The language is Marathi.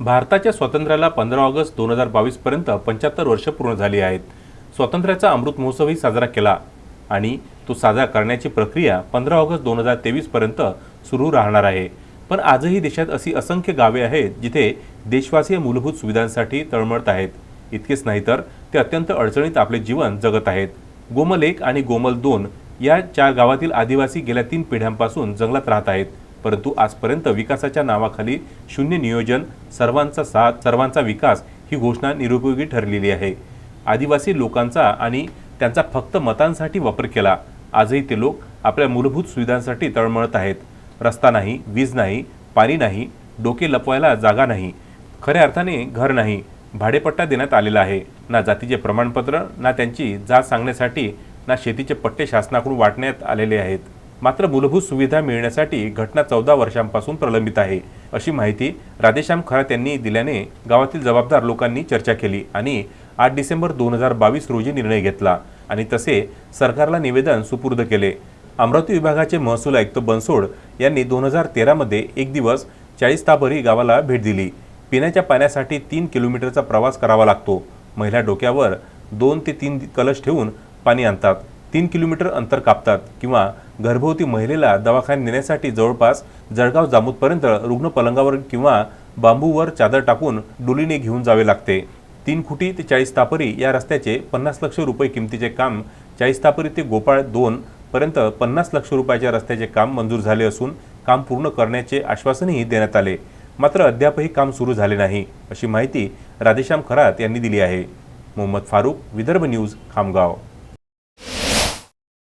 भारताच्या स्वातंत्र्याला पंधरा ऑगस्ट दोन हजार बावीसपर्यंत पंच्याहत्तर वर्ष पूर्ण झाली आहेत. स्वातंत्र्याचा अमृत महोत्सवही साजरा केला आणि तो साजरा करण्याची प्रक्रिया पंधरा ऑगस्ट दोन हजार तेवीसपर्यंत सुरू राहणार आहे. पण आजही देशात अशी असंख्य गावे आहेत जिथे देशवासीय मूलभूत सुविधांसाठी तळमळत आहेत. इतकेच नाही तर ते अत्यंत अडचणीत आपले जीवन जगत आहेत. गोमल एक आणि गोमल दोन या चार गावातील आदिवासी गेल्या तीन पिढ्यांपासून जंगलात राहत आहेत. परंतु आजपर्यंत विकासाच्या नावाखाली शून्य नियोजन सर्वांचा साथ सर्वांचा विकास ही घोषणा निरुपयोगी ठरलेली आहे. आदिवासी लोकांचा आणि त्यांचा फक्त मतांसाठी वापर केला. आजही ते लोक आपल्या मूलभूत सुविधांसाठी तळमळत आहेत. रस्ता नाही वीज नाही पाणी नाही डोके लपवायला जागा नाही खऱ्या अर्थाने घर नाही भाडेपट्टा देण्यात आलेला आहे. ना जातीचे प्रमाणपत्र ना त्यांची जात सांगण्यासाठी ना शेतीचे पट्टे शासनाकडून वाटण्यात आलेले आहेत. मात्र मूलभूत सुविधा मिळण्यासाठी घटना चौदा वर्षांपासून प्रलंबित आहे अशी माहिती राधेश्याम खरात यांनी दिल्याने गावातील जबाबदार लोकांनी चर्चा केली आणि आठ डिसेंबर दोन हजार बावीस रोजी निर्णय घेतला आणि तसे सरकारला निवेदन सुपूर्द केले. अमरावती विभागाचे महसूल आयुक्त बनसोड यांनी दोन हजार तेरामध्ये एक दिवस चाळीस ताबरी गावाला भेट दिली. पिण्याच्या पाण्यासाठी तीन किलोमीटरचा प्रवास करावा लागतो. महिला डोक्यावर दोन ते तीन कलश ठेवून पाणी आणतात. तीन किलोमीटर अंतर कापतात किंवा गर्भवती महिलेला दवाखान्यात नेण्यासाठी जवळपास जळगाव जामूदपर्यंत रुग्ण पलंगावर किंवा बांबूवर चादर टाकून डोलीने घेऊन जावे लागते. तीन खुटी ते चाळीस तापरी या रस्त्याचे पन्नास लक्ष रुपये किमतीचे काम चाळीस तापरी ते गोपाळ दोन पर्यंत पन्नास लक्ष रुपयाच्या रस्त्याचे काम मंजूर झाले असून काम पूर्ण करण्याचे आश्वासनही देण्यात आले. मात्र अद्यापही काम सुरू झाले नाही अशी माहिती राधेश्याम खरात यांनी दिली आहे. मोहम्मद फारूक विदर्भ न्यूज खामगाव.